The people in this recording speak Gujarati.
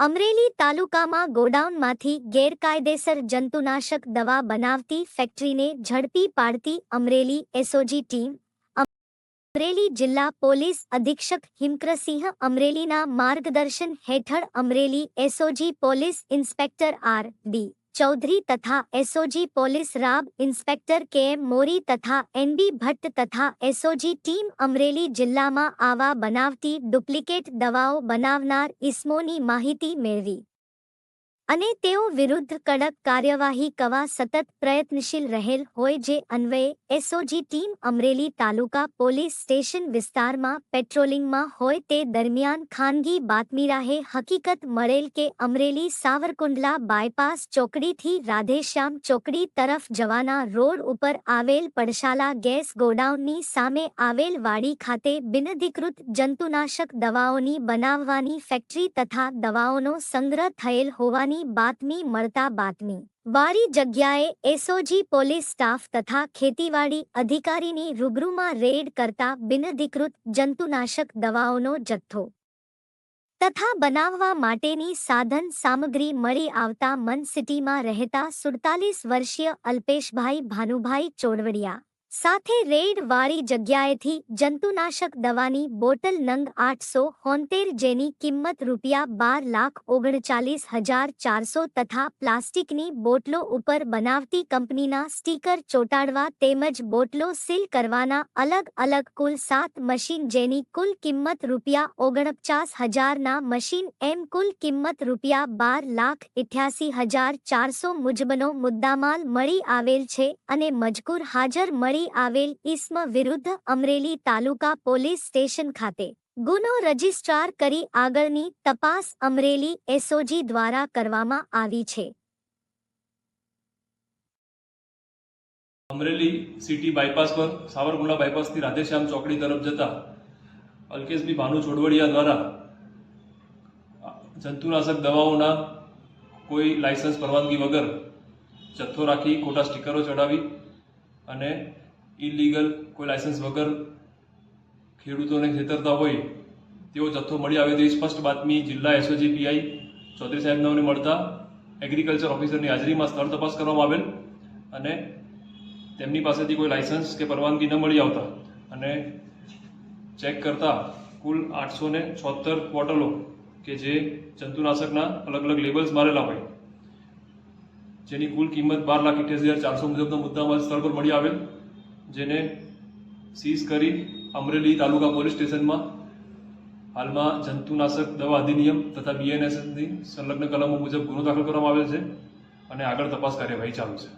અમરેલી તાલુકામાં ગોડાઉનમાંથી ગેરકાયદેસર જંતુનાશક દવા બનાવતી ફેક્ટરીને ઝડપી પાડતી અમરેલી એસઓજી ટીમ, અમરેલી જિલ્લા પોલીસ અધિક્ષક હિમક્રસિંહ અમરેલીના માર્ગદર્શન હેઠળ Amreli SOG police inspector R D. Chaudhary તથા એસઓજી પોલીસ રાબ ઇન્સ્પેક્ટર કે એમ મોરી તથા એનબી ભટ્ટ તથા એસઓજી ટીમ અમરેલી જિલ્લામાં આવા બનાવતી ડુપ્લિકેટ દવાઓ બનાવનાર ઇસમોની માહિતી મેળવી અને તેઓ વિરુદ્ધ કડક કાર્યવાહી કરવા સતત પ્રયત્નશીલ રહેલ હોય જે અન્વયે SOG team Amreli taluka police station વિસ્તારમાં પેટ્રોલિંગમાં હોય તે દરમિયાન ખાનગી બાતમીરાહે હકીકત મળેલ કે અમરેલી સાવરકુંડલા બાયપાસ ચોકડીથી રાધેશ્યામ ચોકડી તરફ જવાના રોડ ઉપર આવેલ પડશાલા ગેસ ગોડાઉનની સામે આવેલ વાડી ખાતે બિનધિકૃત જંતુનાશક દવાઓની બનાવવાની ફેક્ટરી તથા દવાઓનો સંગ્રહ થયેલ હોવાની બાતમી મળતા બાતમી. વારી જગ્યાએ એસઓજી પોલીસ સ્ટાફ તથા ખેતીવાડી અધિકારીની રૂબરૂમાં રેડ કરતા બિનધિકૃત જંતુનાશક દવાઓનો જથ્થો. તથા બનાવવા માટેની સાધન સામગ્રી મળી આવતા મન સિટીમાં રહેતા સુડતાલીસ વર્ષીય અલ્પેશભાઈ ભાનુભાઈ ચોડવડિયા સાથે રેડ વાળી જગ્યાએથી જંતુનાશક દવાની બોટલ નંગ આઠસો હોંતેર જેની કિંમત રૂપિયા બાર લાખ ઓગણચાલીસ હજાર ચારસો તથા પ્લાસ્ટિકની બોટલો ઉપર બનાવતી કંપનીના સ્ટીકર ચોંટાડવા તેમજ બોટલો સીલ કરવાના અલગ અલગ કુલ સાત મશીન જેની કુલ કિંમત રૂપિયા ઓગણપચાસ હજારના મશીન એમ કુલ કિંમત રૂપિયા બાર લાખ ઇઠ્યાસી હજાર ચારસો મુજબનો મુદ્દામાલ મળી આવેલ છે અને મજકૂર હાજર મળી આવેલ ઇસ્મ વિરુદ્ધ અમરેલી તાલુકા પોલીસ સ્ટેશન ખાતે ગુનો રજીસ્ટ્રાર કરી આગળની તપાસ અમરેલી એસઓજી દ્વારા કરવામાં આવી છે. અમરેલી સિટી બાયપાસ પર સાવરકુંડલા બાયપાસથી રાધેશ્યામ ચોકડી તરફ જતા અલ્કેશબી ભાનુ છોડવડિયા દ્વારા જંતુનાશક દવાઓના કોઈ લાયસન્સ પરવાનગી વગર જથ્થો રાખી ખોટા સ્ટીકરો ચડાવી અને ઇલીગલ કોઈ લાયસન્સ વગર ખેડૂતોને ખેતરતા હોય, તેવો જથ્થો મળી આવે તેવી સ્પષ્ટ બાતમી જિલ્લા એસઓજી પીઆઈ ચૌધરી સાહેબનાઓને મળતા એગ્રીકલ્ચર ઓફિસરની હાજરીમાં સ્થળ તપાસ કરવામાં આવેલ અને તેમની પાસેથી કોઈ લાયસન્સ કે પરવાનગી ન મળી આવતા અને ચેક કરતા કુલ આઠસો ને છોતેર બોટલો કે જે જંતુનાશકના અલગ અલગ લેબલ્સ મારેલા હોય. જેની કુલ કિંમત બાર લાખ અઠ્યાસી હજાર ચારસો મુજબનો મુદ્દામાં સ્થળ પર મળી આવેલ. જેને સીઝ કરી અમરેલી તાલુકા પોલીસ સ્ટેશનમાં હાલમાં જંતુનાશક દવા અધિનિયમ તથા બીએનએસની સંલગ્ન કલમો મુજબ ગુનો દાખલ કરવામાં આવેલ છે અને આગળ તપાસ કાર્યવાહી ચાલુ છે.